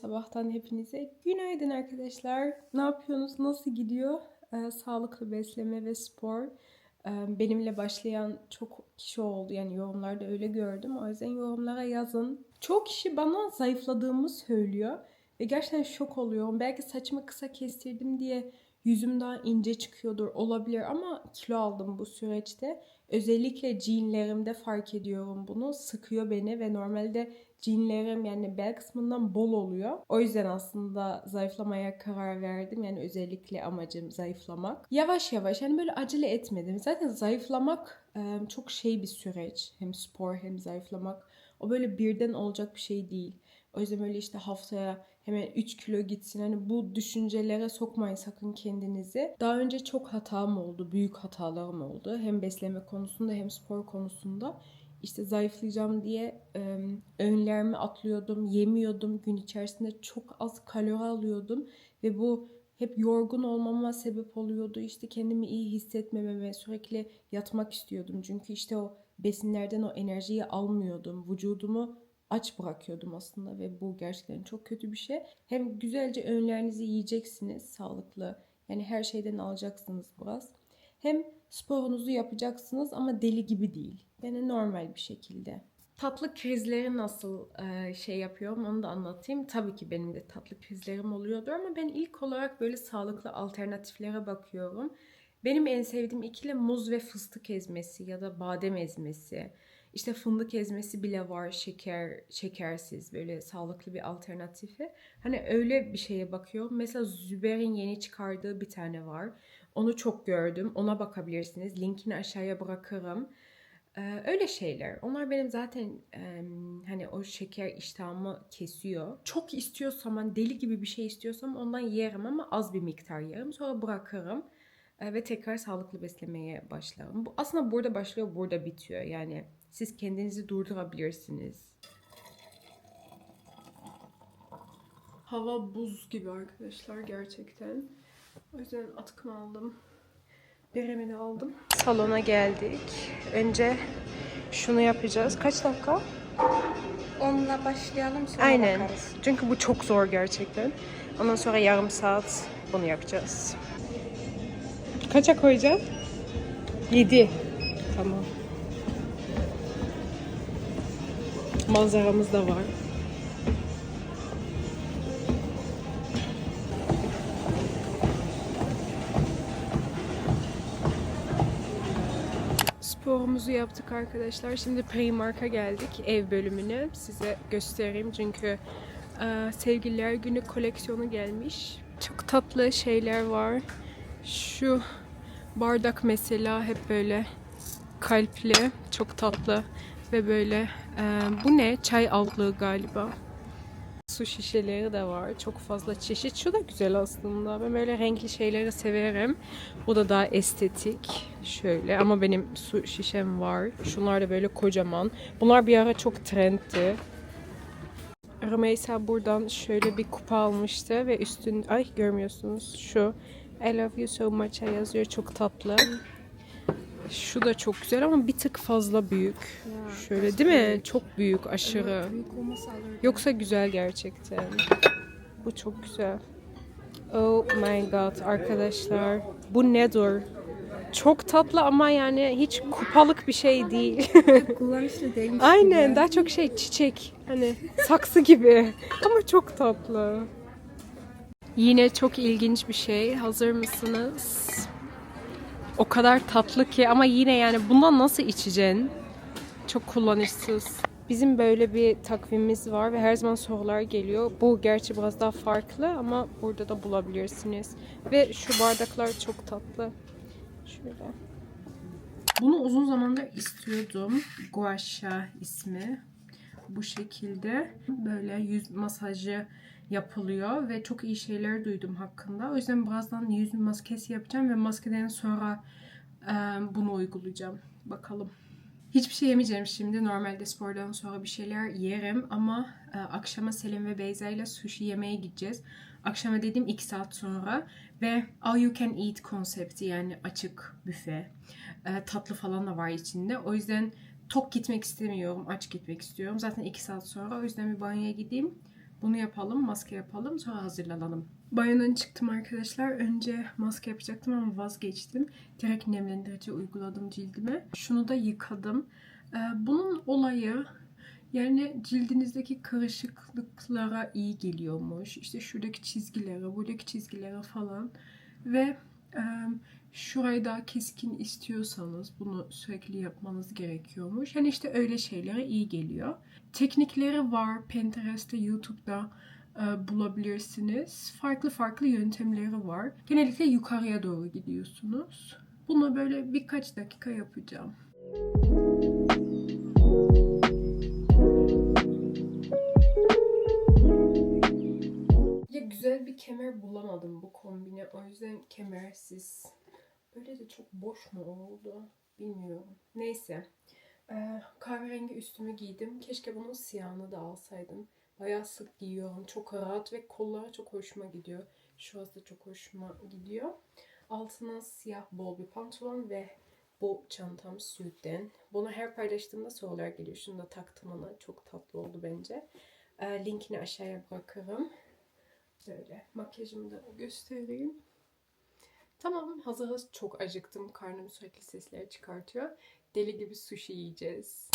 sabahtan hepinize günaydın arkadaşlar. Ne yapıyorsunuz? Nasıl gidiyor? Ee, sağlıklı besleme ve spor. Ee, benimle başlayan çok kişi oldu. Yani yorumlarda öyle gördüm. O yüzden yorumlara yazın. Çok kişi bana zayıfladığımı söylüyor. Ve gerçekten şok oluyorum. Belki saçımı kısa kestirdim diye yüzüm daha ince çıkıyordur olabilir ama kilo aldım bu süreçte. Özellikle jeanlerimde fark ediyorum bunu. Sıkıyor beni ve normalde jeanlerim yani bel kısmından bol oluyor. O yüzden aslında zayıflamaya karar verdim. Yani özellikle amacım zayıflamak. Yavaş yavaş yani böyle acele etmedim. Zaten zayıflamak e, çok şey bir süreç. Hem spor hem zayıflamak. O böyle birden olacak bir şey değil. O yüzden böyle işte haftaya hemen 3 kilo gitsin. Hani bu düşüncelere sokmayın sakın kendinizi. Daha önce çok hatam oldu. Büyük hatalarım oldu. Hem besleme konusunda hem spor konusunda. İşte zayıflayacağım diye e, öğünlerimi atlıyordum, yemiyordum. Gün içerisinde çok az kalori alıyordum. Ve bu hep yorgun olmama sebep oluyordu. İşte kendimi iyi hissetmememe, sürekli yatmak istiyordum. Çünkü işte o besinlerden o enerjiyi almıyordum. Vücudumu aç bırakıyordum aslında ve bu gerçekten çok kötü bir şey. Hem güzelce öğünlerinizi yiyeceksiniz, sağlıklı. Yani her şeyden alacaksınız biraz. Hem sporunuzu yapacaksınız ama deli gibi değil. Yani normal bir şekilde. Tatlı krizleri nasıl e, şey yapıyorum onu da anlatayım. Tabii ki benim de tatlı krizlerim oluyordur ama ben ilk olarak böyle sağlıklı alternatiflere bakıyorum. Benim en sevdiğim ikili muz ve fıstık ezmesi ya da badem ezmesi. İşte fındık ezmesi bile var şeker şekersiz böyle sağlıklı bir alternatifi. Hani öyle bir şeye bakıyorum. Mesela Züber'in yeni çıkardığı bir tane var. Onu çok gördüm. Ona bakabilirsiniz. Linkini aşağıya bırakırım. Öyle şeyler. Onlar benim zaten e, hani o şeker iştahımı kesiyor. Çok istiyorsam, hani deli gibi bir şey istiyorsam ondan yerim ama az bir miktar yerim. Sonra bırakırım e, ve tekrar sağlıklı beslemeye başlarım. Bu aslında burada başlıyor, burada bitiyor. Yani siz kendinizi durdurabilirsiniz. Hava buz gibi arkadaşlar gerçekten. O yüzden atkımı aldım. Beremini aldım. Salona geldik. Önce şunu yapacağız. Kaç dakika? Onunla başlayalım sonra Aynen. bakarız. Çünkü bu çok zor gerçekten. Ondan sonra yarım saat bunu yapacağız. Kaça koyacağız? 7. Tamam. Manzaramız da var. Sporumuzu yaptık arkadaşlar. Şimdi Primark'a geldik. Ev bölümüne. Size göstereyim çünkü e, Sevgililer Günü koleksiyonu gelmiş. Çok tatlı şeyler var. Şu bardak mesela hep böyle kalpli. Çok tatlı. Ve böyle e, bu ne? Çay altlığı galiba. Su şişeleri de var. Çok fazla çeşit. Şu da güzel aslında. Ben böyle renkli şeyleri severim. Bu da daha estetik. Şöyle ama benim su şişem var. Şunlar da böyle kocaman. Bunlar bir ara çok trendti. Rümeysa buradan şöyle bir kupa almıştı ve üstün ay görmüyorsunuz şu I love you so much yazıyor. Çok tatlı. Şu da çok güzel ama bir tık fazla büyük. Şöyle değil mi? Çok büyük, aşırı. Yoksa güzel gerçekten. Bu çok güzel. Oh my god arkadaşlar. Bu nedir? Çok tatlı ama yani hiç kupalık bir şey değil. Kullanışlı değilmiş Aynen gibi. daha çok şey çiçek. Hani saksı gibi. Ama çok tatlı. Yine çok ilginç bir şey. Hazır mısınız? O kadar tatlı ki ama yine yani bundan nasıl içeceksin? Çok kullanışsız. Bizim böyle bir takvimimiz var ve her zaman sorular geliyor. Bu gerçi biraz daha farklı ama burada da bulabilirsiniz. Ve şu bardaklar çok tatlı. Şöyle. Bunu uzun zamandır istiyordum. Guasha ismi. Bu şekilde böyle yüz masajı yapılıyor ve çok iyi şeyler duydum hakkında. O yüzden birazdan yüz maskesi yapacağım ve maskeden sonra bunu uygulayacağım. Bakalım. Hiçbir şey yemeyeceğim şimdi. Normalde spordan sonra bir şeyler yerim ama e, akşama Selim ve Beyza ile sushi yemeye gideceğiz. Akşama dediğim 2 saat sonra ve all you can eat konsepti yani açık büfe. E, tatlı falan da var içinde. O yüzden tok gitmek istemiyorum. Aç gitmek istiyorum. Zaten 2 saat sonra. O yüzden bir banyoya gideyim. Bunu yapalım, maske yapalım, sonra hazırlanalım. Banyodan çıktım arkadaşlar. Önce maske yapacaktım ama vazgeçtim. Direkt nemlendirici uyguladım cildime. Şunu da yıkadım. Ee, bunun olayı yani cildinizdeki kırışıklıklara iyi geliyormuş. İşte şuradaki çizgilere, buradaki çizgilere falan. Ve e, şurayı daha keskin istiyorsanız bunu sürekli yapmanız gerekiyormuş. Yani işte öyle şeylere iyi geliyor. Teknikleri var. Pinterest'te, YouTube'da e, bulabilirsiniz. Farklı farklı yöntemleri var. Genellikle yukarıya doğru gidiyorsunuz. Bunu böyle birkaç dakika yapacağım. Ya güzel bir kemer bulamadım bu kombine. O yüzden kemersiz. Böyle de çok boş mu oldu? Bilmiyorum. Neyse. Ee, kahverengi üstümü giydim. Keşke bunun siyahını da alsaydım. Bayağı sık giyiyorum. Çok rahat ve kolları çok hoşuma gidiyor. Şurası da çok hoşuma gidiyor. Altına siyah bol bir pantolon ve bu çantam Suit'ten. Bunu her paylaştığımda sorular geliyor. Şunu da taktım ona. Çok tatlı oldu bence. Ee, linkini aşağıya bırakırım. Böyle makyajımı da göstereyim. Tamam hazırız. Çok acıktım. Karnım sürekli sesler çıkartıyor. Deli gibi sushi yiyeceğiz.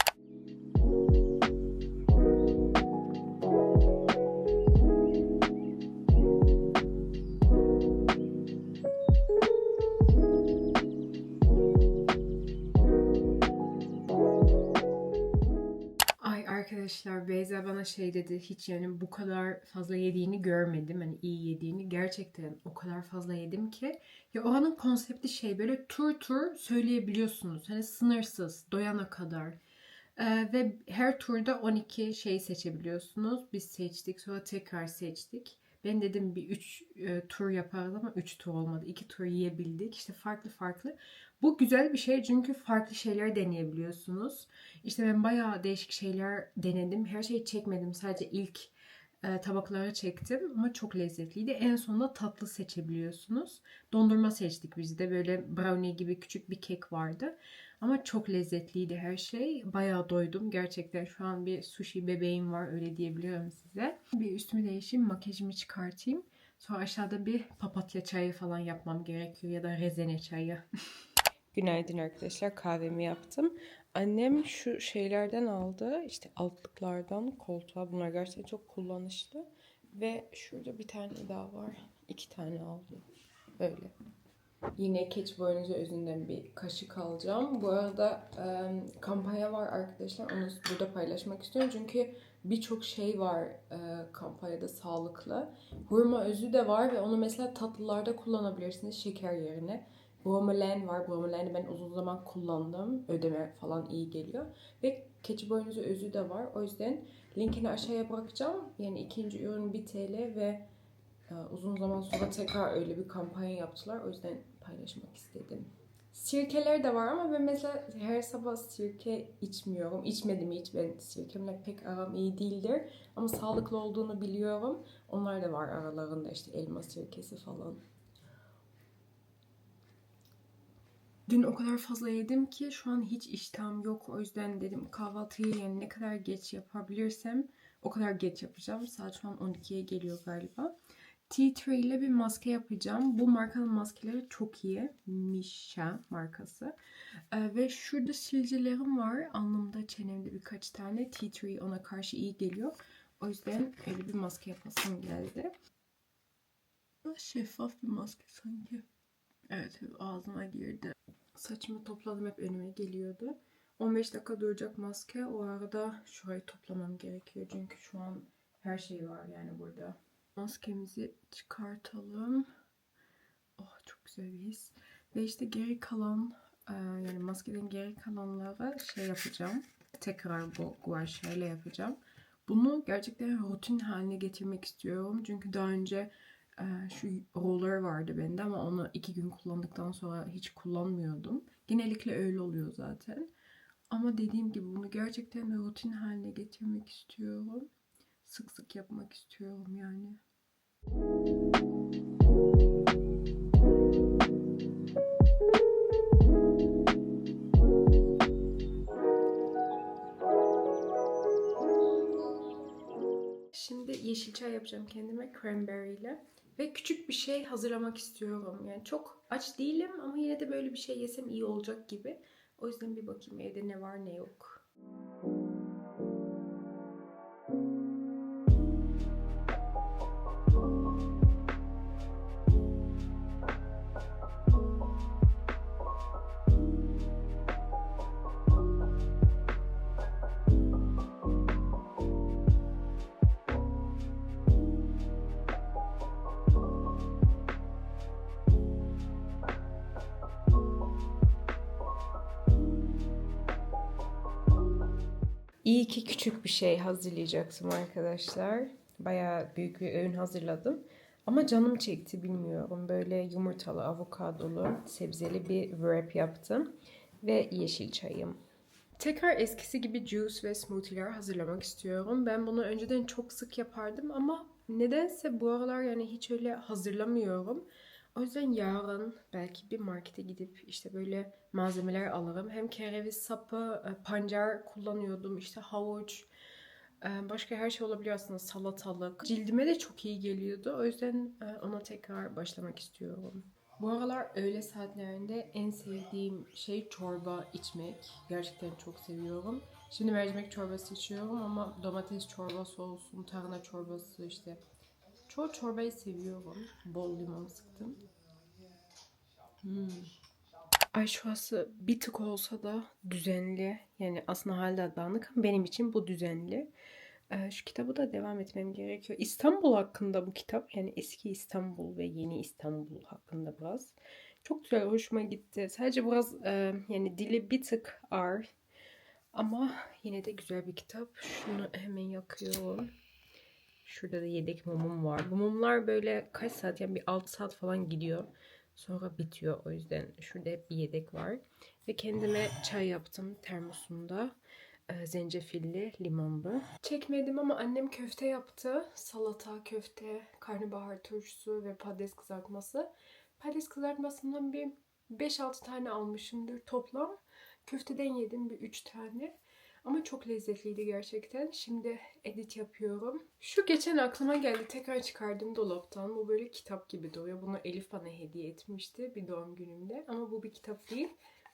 Arkadaşlar Beyza bana şey dedi hiç yani bu kadar fazla yediğini görmedim. Hani iyi yediğini gerçekten o kadar fazla yedim ki. Ya oranın konsepti şey böyle tur tur söyleyebiliyorsunuz. Hani sınırsız doyana kadar. Ee, ve her turda 12 şey seçebiliyorsunuz. Biz seçtik sonra tekrar seçtik. Ben dedim bir 3 tur yaparız ama 3 tur olmadı. 2 tur yiyebildik. İşte farklı farklı. Bu güzel bir şey çünkü farklı şeyler deneyebiliyorsunuz. İşte ben bayağı değişik şeyler denedim. Her şeyi çekmedim. Sadece ilk e, tabakları çektim ama çok lezzetliydi. En sonunda tatlı seçebiliyorsunuz. Dondurma seçtik biz de. Böyle brownie gibi küçük bir kek vardı. Ama çok lezzetliydi her şey. Bayağı doydum. Gerçekten şu an bir sushi bebeğim var öyle diyebiliyorum size. Bir üstümü değişeyim, makyajımı çıkartayım. Sonra aşağıda bir papatya çayı falan yapmam gerekiyor ya da rezene çayı. Günaydın arkadaşlar. Kahvemi yaptım. Annem şu şeylerden aldı. İşte altlıklardan koltuğa. Bunlar gerçekten çok kullanışlı. Ve şurada bir tane daha var. İki tane aldı. Böyle. Yine keçi boynuzu özünden bir kaşık alacağım. Bu arada e, kampanya var arkadaşlar. Onu burada paylaşmak istiyorum. Çünkü birçok şey var e, kampanyada sağlıklı. Hurma özü de var ve onu mesela tatlılarda kullanabilirsiniz şeker yerine. Bromelain var. Bromelain'i ben uzun zaman kullandım. Ödeme falan iyi geliyor. Ve keçi boynuzu özü de var. O yüzden linkini aşağıya bırakacağım. Yani ikinci ürün 1 TL ve uzun zaman sonra tekrar öyle bir kampanya yaptılar. O yüzden paylaşmak istedim. Sirkeler de var ama ben mesela her sabah sirke içmiyorum. İçmedim hiç. Ben sirkemle pek aram iyi değildir. Ama sağlıklı olduğunu biliyorum. Onlar da var aralarında işte elma sirkesi falan. Dün o kadar fazla yedim ki şu an hiç iştahım yok. O yüzden dedim kahvaltıyı yani ne kadar geç yapabilirsem o kadar geç yapacağım. Saat şu an 12'ye geliyor galiba. Tea Tree ile bir maske yapacağım. Bu markanın maskeleri çok iyi. Misha markası. Ee, ve şurada sivilcelerim var. Alnımda, çenemde birkaç tane. Tea Tree ona karşı iyi geliyor. O yüzden öyle bir maske yapasım geldi. Şeffaf bir maske sanki. Evet ağzıma girdi. Saçımı topladım hep önüme geliyordu. 15 dakika duracak maske. O arada şurayı toplamam gerekiyor. Çünkü şu an her şey var yani burada. Maskemizi çıkartalım. Oh çok güzel bir his. Ve işte geri kalan e, yani maskeden geri kalanlara şey yapacağım. Tekrar bu ile yapacağım. Bunu gerçekten rutin haline getirmek istiyorum. Çünkü daha önce e, şu roller vardı bende ama onu iki gün kullandıktan sonra hiç kullanmıyordum. Genellikle öyle oluyor zaten. Ama dediğim gibi bunu gerçekten rutin haline getirmek istiyorum. Sık sık yapmak istiyorum yani. Şimdi yeşil çay var cranberry ile. Ve küçük bir şey hazırlamak istiyorum. Yani çok aç değilim ama yine de böyle bir şey yesem iyi olacak gibi. O yüzden bir bakayım evde ne var ne yok. İyi ki küçük bir şey hazırlayacaktım arkadaşlar. Bayağı büyük bir öğün hazırladım. Ama canım çekti bilmiyorum. Böyle yumurtalı, avokadolu, sebzeli bir wrap yaptım. Ve yeşil çayım. Tekrar eskisi gibi juice ve smoothie'ler hazırlamak istiyorum. Ben bunu önceden çok sık yapardım ama nedense bu aralar yani hiç öyle hazırlamıyorum. O yüzden yarın belki bir markete gidip işte böyle malzemeler alırım. Hem kereviz sapı, e, pancar kullanıyordum. işte havuç, e, başka her şey olabiliyor aslında salatalık. Cildime de çok iyi geliyordu. O yüzden e, ona tekrar başlamak istiyorum. Bu aralar öğle saatlerinde en sevdiğim şey çorba içmek. Gerçekten çok seviyorum. Şimdi mercimek çorbası içiyorum ama domates çorbası olsun, tarhana çorbası işte. Çoğu çorbayı seviyorum. Bol limon sıktım. Hmm. Ay şurası bir tık olsa da düzenli. Yani aslında hala dağınık ama benim için bu düzenli. Ee, şu kitabı da devam etmem gerekiyor. İstanbul hakkında bu kitap. Yani eski İstanbul ve yeni İstanbul hakkında biraz. Çok güzel, hoşuma gitti. Sadece biraz e, yani dili bir tık ağır. Ama yine de güzel bir kitap. Şunu hemen yakıyorum. Şurada da yedek mumum var. Bu mumlar böyle kaç saat yani bir 6 saat falan gidiyor. Sonra bitiyor o yüzden şurada hep bir yedek var. Ve kendime çay yaptım termosumda. Ee, zencefilli, limonlu. Çekmedim ama annem köfte yaptı. Salata, köfte, karnabahar turşusu ve patates kızartması. Patates kızartmasından bir 5-6 tane almışımdır toplam. Köfteden yedim bir 3 tane. Ama çok lezzetliydi gerçekten. Şimdi edit yapıyorum. Şu geçen aklıma geldi. Tekrar çıkardım dolaptan. Bu böyle kitap gibi duruyor. Bunu Elif bana hediye etmişti bir doğum günümde. Ama bu bir kitap değil.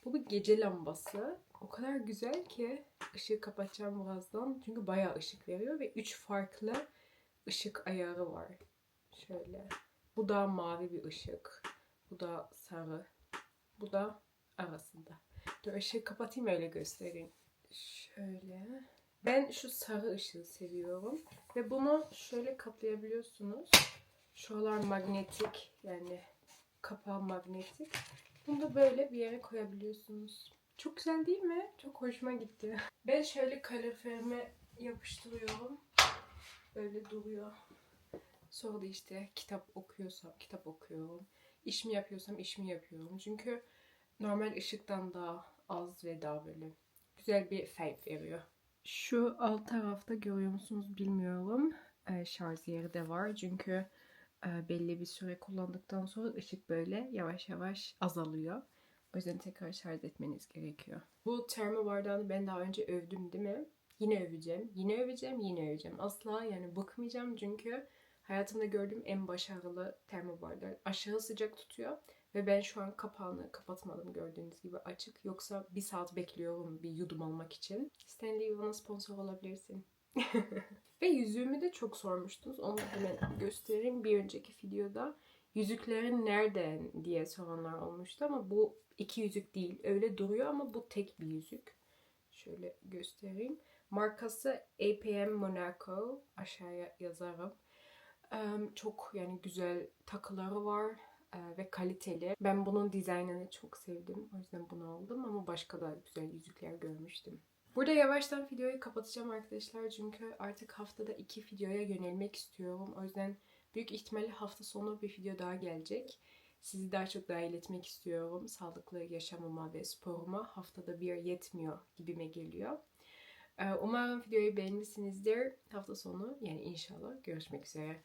Bu bir gece lambası. O kadar güzel ki ışığı kapatacağım birazdan. Çünkü bayağı ışık veriyor ve 3 farklı ışık ayarı var. Şöyle. Bu da mavi bir ışık. Bu da sarı. Bu da arasında. Dur ışığı kapatayım öyle göstereyim. Şöyle. Ben şu sarı ışığı seviyorum. Ve bunu şöyle kaplayabiliyorsunuz. Şuralar magnetik. Yani kapağı magnetik. Bunu da böyle bir yere koyabiliyorsunuz. Çok güzel değil mi? Çok hoşuma gitti. Ben şöyle kaloriferime yapıştırıyorum. Böyle duruyor. Sonra da işte kitap okuyorsam kitap okuyorum. İş mi yapıyorsam iş mi yapıyorum. Çünkü normal ışıktan daha az ve daha böyle güzel bir vibe veriyor. Şu alt tarafta görüyor musunuz bilmiyorum. Ee, şarj yeri de var. Çünkü e, belli bir süre kullandıktan sonra ışık böyle yavaş yavaş azalıyor. O yüzden tekrar şarj etmeniz gerekiyor. Bu termo bardağını ben daha önce övdüm değil mi? Yine öveceğim, yine öveceğim, yine öveceğim. Asla yani bıkmayacağım çünkü hayatımda gördüğüm en başarılı termo bardağı. Aşırı sıcak tutuyor ve ben şu an kapağını kapatmadım gördüğünüz gibi açık. Yoksa bir saat bekliyorum bir yudum almak için. Stanley bana sponsor olabilirsin. Ve yüzüğümü de çok sormuştunuz. Onu hemen göstereyim. Bir önceki videoda yüzüklerin nereden diye soranlar olmuştu ama bu iki yüzük değil. Öyle duruyor ama bu tek bir yüzük. Şöyle göstereyim. Markası APM Monaco. Aşağıya yazarım. Çok yani güzel takıları var ve kaliteli. Ben bunun dizaynını çok sevdim. O yüzden bunu aldım ama başka da güzel yüzükler görmüştüm. Burada yavaştan videoyu kapatacağım arkadaşlar çünkü artık haftada iki videoya yönelmek istiyorum. O yüzden büyük ihtimalle hafta sonu bir video daha gelecek. Sizi daha çok dahil etmek istiyorum. Sağlıklı yaşamıma ve sporuma haftada bir yetmiyor gibime geliyor. Ee, Umarım videoyu beğenmişsinizdir. Hafta sonu yani inşallah görüşmek üzere.